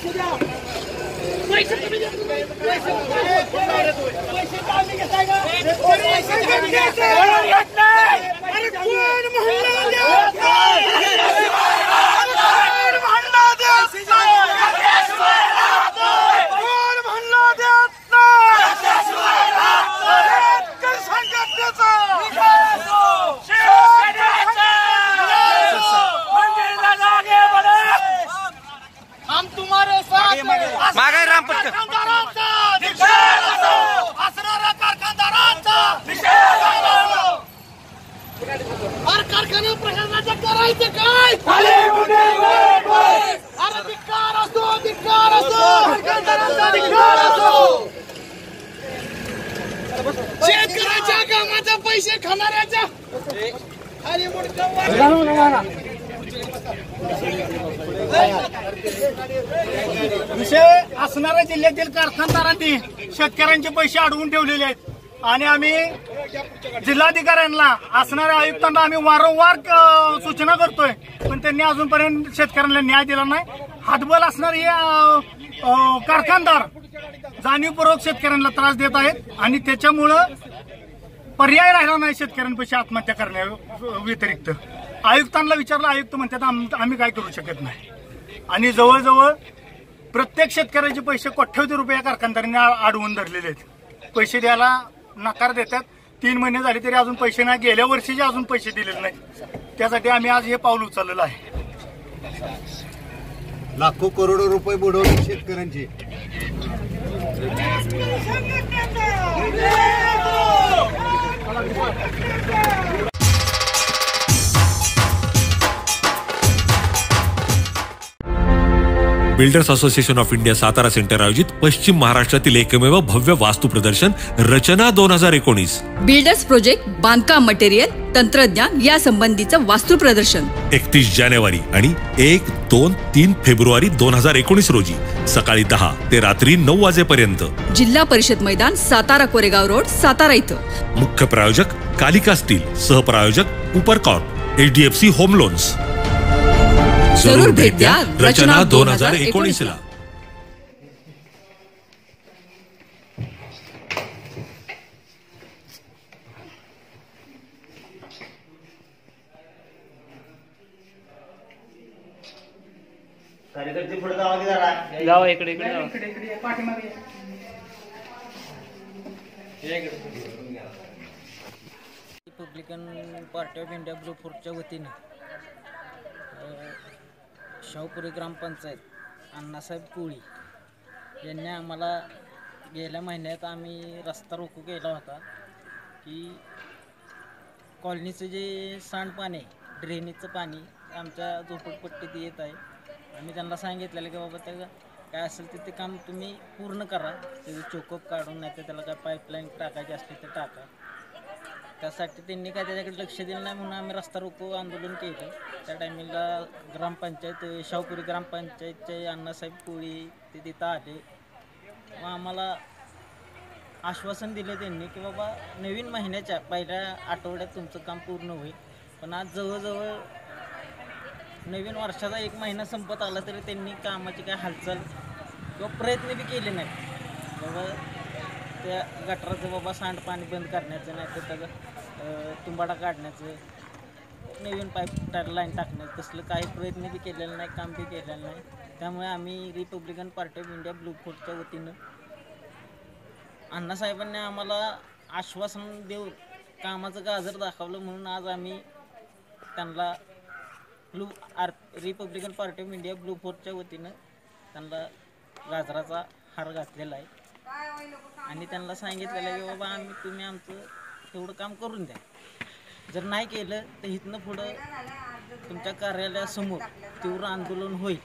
पैसे कोण पैसे देत नाही कोण म्हणणं देत नाही कोण म्हणणं देत नाही शेतकरी संघटनेचा हम तुम्हारे साथ हैं. मागे राम पटकन. कारखानदारांचा निषेध असो. असणाऱ्या कारखानदारांचा निषेध असो. अरे कारखाना प्रशासनाचं करायचं काय अरे धिक्कार असो धिक्कार असो कारखानदारांचा धिक्कार असो शेतकऱ्याच्या कामाचे पैसे खाणाऱ्याच्या खाली मुडकं वर. विषय असणाऱ्या जिल्ह्यातील कारखानदारांनी शेतकऱ्यांचे पैसे अडवून ठेवलेले आहेत. आणि आम्ही जिल्हाधिकाऱ्यांना असणाऱ्या आयुक्तांना आम्ही वारंवार सूचना करतोय. पण त्यांनी अजूनपर्यंत शेतकऱ्यांना न्याय दिला नाही. हातबल असणारे कारखानदार जाणीवपूर्वक शेतकऱ्यांना त्रास देत आहेत. आणि त्याच्यामुळं पर्याय राहिला नाही शेतकऱ्यांपेक्षा आत्महत्या करण्या व्यतिरिक्त. आयुक्तांना विचारलं आयुक्त म्हणतात आम- आम्ही काय करू शकत नाही. आणि जवळजवळ प्रत्येक शेतकऱ्याचे पैसे कोट्यवधी रुपये या कारखानदारांनी अडवून धरलेले आहेत. पैसे द्यायला नकार देतात. तीन महिने झाले तरी अजून पैसे नाही. गेल्या वर्षीचे अजून पैसे दिलेले नाही त्यासाठी आम्ही आज हे पाऊल उचललेलं आहे. लाखो करोडो रुपये बुडवले शेतकऱ्यांचे. Builders association of India Satara centre आयोजित पश्चिम महाराष्ट्रातील एकमेव भव्य वास्तू प्रदर्शन रचना दोन हजार एकोणीस. बिल्डर्स प्रोजेक्ट बांधकाम मटेरियल तंत्रज्ञान या संबंधीचं वास्तू प्रदर्शन. एकतीस जानेवारी आणि एक दोन तीन फेब्रुवारी दोन हजार एकोणीस रोजी सकाळी दहा ते रात्री नऊ वाजेपर्यंत. जिल्हा परिषद मैदान सातारा कोरेगाव रोड सातारा इथं. मुख्य प्रायोजक कालिका स्टील सहप्रायोजक उपरकॉर्प एचडीएफसी होम लोन्स. जरूर भेट द्या. रचना दोन हजार एकोणीस ला. कार्यकर्ते पुढे जावा की जरा? जावा इकडे इकडे जावा. Republican Party of India group फोरच्या वतीने. शाहूपुरी ग्रामपंचायत अण्णासाहेब कोळी यांनी आम्हाला गेल्या महिन्यात आम्ही रस्ता रोको केला होता की कॉलनीचं जे सांडपाणी आहे ड्रेनेजचं पाणी आमच्या झोपडपट्टीत येत आहे. आम्ही त्यांना सांगितलेलं की बाबा त्या काय असेल ते ते काम तुम्ही पूर्ण करा. त्याचं चोकअप काढून नाही तर त्याला काय पाईपलाईन टाकायची असली तर टाका. त्यासाठी त्यांनी काय त्याच्याकडे लक्ष दिलं नाही म्हणून आम्ही रस्ता रोको आंदोलन केलं. त्या टायमिंगला ग्रामपंचायत शाहपुरी ग्रामपंचायतचे अण्णासाहेब कोळी ते तिथं आले. मग आम्हाला आश्वासन दिलं त्यांनी की बाबा नवीन महिन्याच्या पहिल्या आठवड्यात तुमचं काम पूर्ण होईल. पण आज जवळजवळ नवीन वर्षाचा एक महिना संपत आला तरी त्यांनी कामाची काय हालचाल किंवा प्रयत्न बी केले नाहीत. बाबा त्या गटाराचं बाबा सांडपाणी बंद करण्याचं नाही तर त्याचं तुंबाडा काढण्याचं नवीन पाईप टा लाईन टाकण्याचं तसलं काही प्रयत्न बी केलेलं नाही काम बी केलेलं नाही. त्यामुळे आम्ही Republican Party of India blue फोर्टच्या वतीनं अण्णासाहेबांनी आम्हाला आश्वासन देऊन कामाचं गाजर दाखवलं म्हणून आज आम्ही त्यांना blue R Republican Party of India blue फोर्टच्या वतीनं त्यांना गाजराचा हार घातलेला आहे. आणि त्यांना सांगितलेलं आहे की बाबा आम्ही तुम्ही आमचं तेवढं काम करून द्या. जर नाही केलं तर इथनं पुढं तुमच्या कार्यालयासमोर तीव्र आंदोलन होईल.